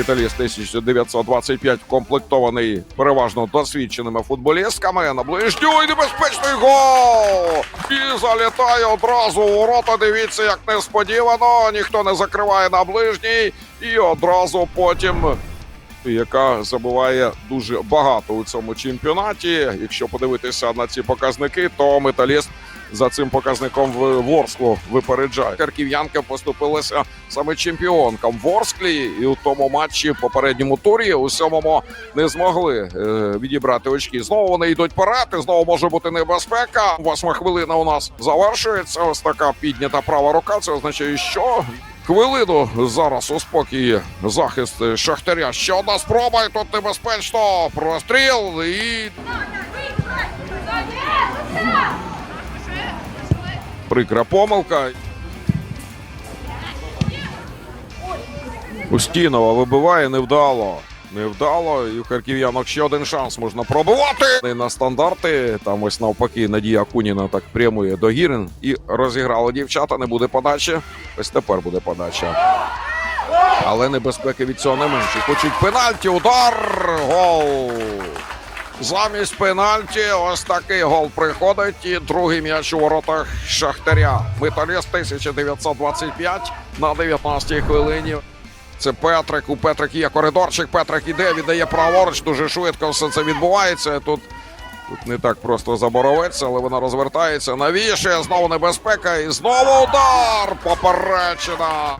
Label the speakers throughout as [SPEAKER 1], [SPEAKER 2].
[SPEAKER 1] Італіст 1925 комплектований переважно досвідченими футболістками. На ближню і небезпечний гол! І залітає одразу у ворота. Дивіться, як несподівано. Ніхто не закриває на ближній. І одразу потім яка забуває дуже багато у цьому чемпіонаті. Якщо подивитися на ці показники, то металіст за цим показником в Ворсклу випереджає. Харків'янка поступилася саме чемпіонкам Ворсклі, і у тому матчі в попередньому турі у сьомому не змогли е, відібрати очки. Знову вони йдуть і знову може бути небезпека. Восьма хвилина у нас завершується. Ось така піднята права рука. Це означає, що Хвилину зараз у спокій захист Шахтаря. Ще одна спроба, і тут небезпечно. Простріл і прикра помилка. Устінова вибиває невдало. Невдало. І у харків'янок ще один шанс можна пробувати. На стандарти. Там ось навпаки Надія Куніна так прямує до Гірин. І розіграли дівчата. Не буде подачі. Ось тепер буде подача. Але небезпеки від цього не менше. Хочуть пенальті, удар, гол. Замість пенальті ось такий гол приходить. І другий м'яч у воротах Шахтаря. Металіст 1925 на 19-й хвилині. Це Петрик. У Петрик є коридорчик. Петрик іде, віддає праворуч. Дуже швидко все це відбувається. Тут, тут не так просто забороветься, але вона розвертається. Навішує знову небезпека. І знову удар. Поперечина.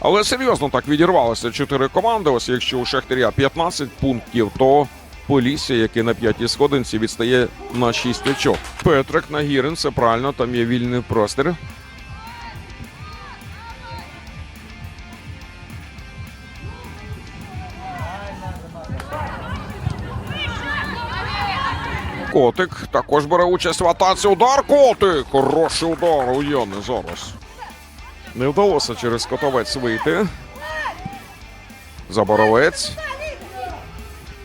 [SPEAKER 1] Але серйозно так відірвалися чотири команди. Ось якщо у Шахтаря 15 пунктів, то Полісся, який на п'ятій сходинці, відстає на 6 очок. Петрик Нагірин, це правильно, там є вільний простір. Котик також бере участь в атаці. Удар котик. Хороший удар у Йони зараз. Не вдалося через котовець вийти. Заборовець.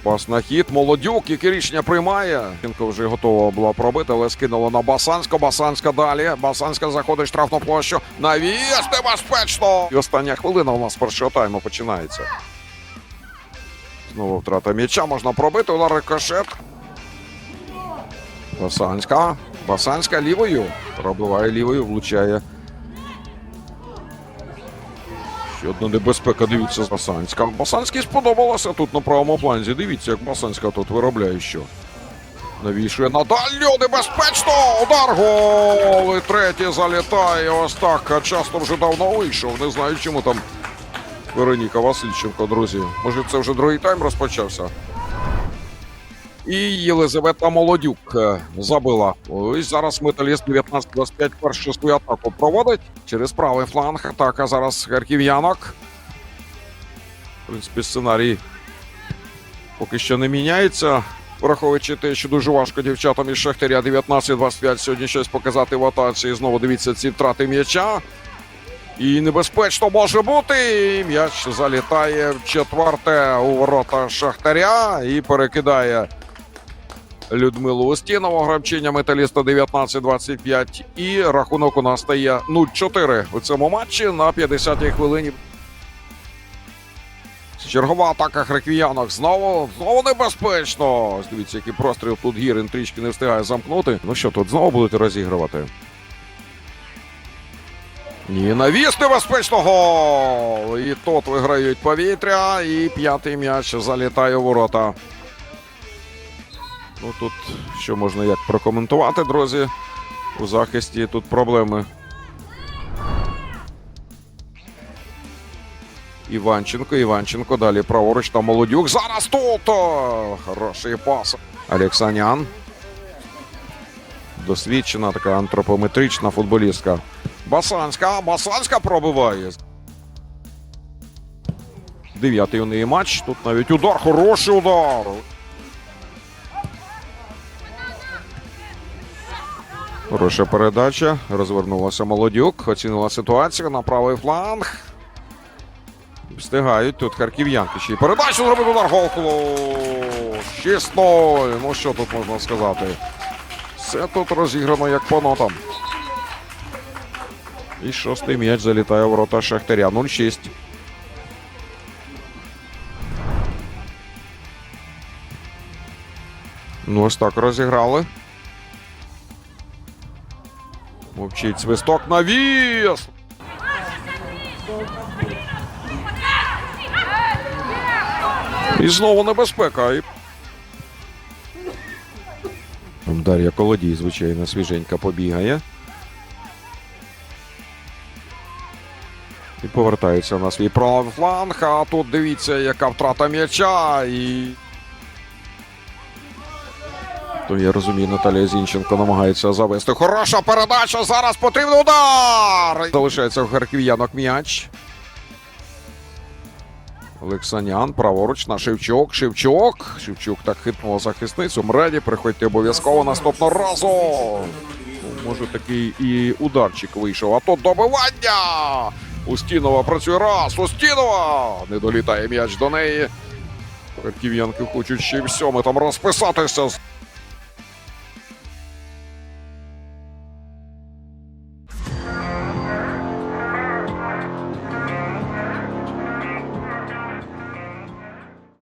[SPEAKER 1] Пас на хід. Молодюк, який рішення приймає. Жінка вже готова була пробити, але скинула на Басанська. Басанська далі. Басанська заходить в штрафну площу. Навіс небезпечно. І остання хвилина у нас першого тайму починається. Знову втрата м'яча. Можна пробити. Удар рикошет. Басанська. Басанська лівою. Пробиває лівою, влучає. Ще одна небезпека, дивіться, Басанська. Басанській сподобалося тут на правому фланзі. Дивіться, як Басанська тут виробляє що. Навішує на небезпечно! Удар гол! І третій залітає. Ось так. Часто вже давно вийшов. Не знаю, чому там Вероніка Васильченко, друзі. Може, це вже другий тайм розпочався. І Єлизавета Молодюк е, забила. Ось зараз металіст 19-25 першу свою атаку проводить через правий фланг. Атака зараз харків'янок. В принципі, сценарій поки що не міняється. Враховуючи те, що дуже важко дівчатам із Шахтаря 19-25 сьогодні щось показати в атаці. І знову дивіться ці втрати м'яча. І небезпечно може бути. І м'яч залітає в четверте у ворота Шахтаря і перекидає Людмилу Устінову, гравчиня металіста 19-25. І рахунок у нас стає 0-4 у цьому матчі на 50-й хвилині. Чергова атака хреквіянок. Знову знову небезпечно. Дивіться, який простріл тут Гірин трішки не встигає замкнути. Ну що тут знову будете розігрувати? Ні, навіс небезпечно гол! І тут виграють повітря. І п'ятий м'яч залітає у ворота. Ну тут що можна як прокоментувати, друзі. У захисті тут проблеми. Іванченко, Іванченко. Далі праворуч та молодюк. Зараз тут. О, Хороший пас. Олексанян. Досвідчена така антропометрична футболістка. Басанська. Басанська пробиває. Дев'ятий у неї матч. Тут навіть удар. Хороший удар. Хороша передача. Розвернулася молодюк. Оцінила ситуацію на правий фланг. Встигають тут харків'янки. Ще й передачу зробив удар Голкулу. 6-0. Ну що тут можна сказати? Все тут розіграно як по нотам. І шостий м'яч залітає в ворота Шахтаря. 0-6. Ну, ось так розіграли. Мовчить свисток на віс. І знову небезпека. І... Дар'я Колодій, звичайно, свіженька побігає. І повертається на свій правий фланг. А тут дивіться, яка втрата м'яча. І. То я розумію, Наталія Зінченко намагається завести. Хороша передача. Зараз потрібен удар. Залишається у харків'янок м'яч. Олексанян, праворуч на Шевчук. Шевчук. Шевчук так хитнула захисницю. Мреді, приходьте обов'язково наступного разу. Ну, Може такий і ударчик вийшов. А тут добивання. Устінова працює раз. Устінова. Не долітає м'яч до неї. Харків'янки хочуть ще й в сьоме там розписатися.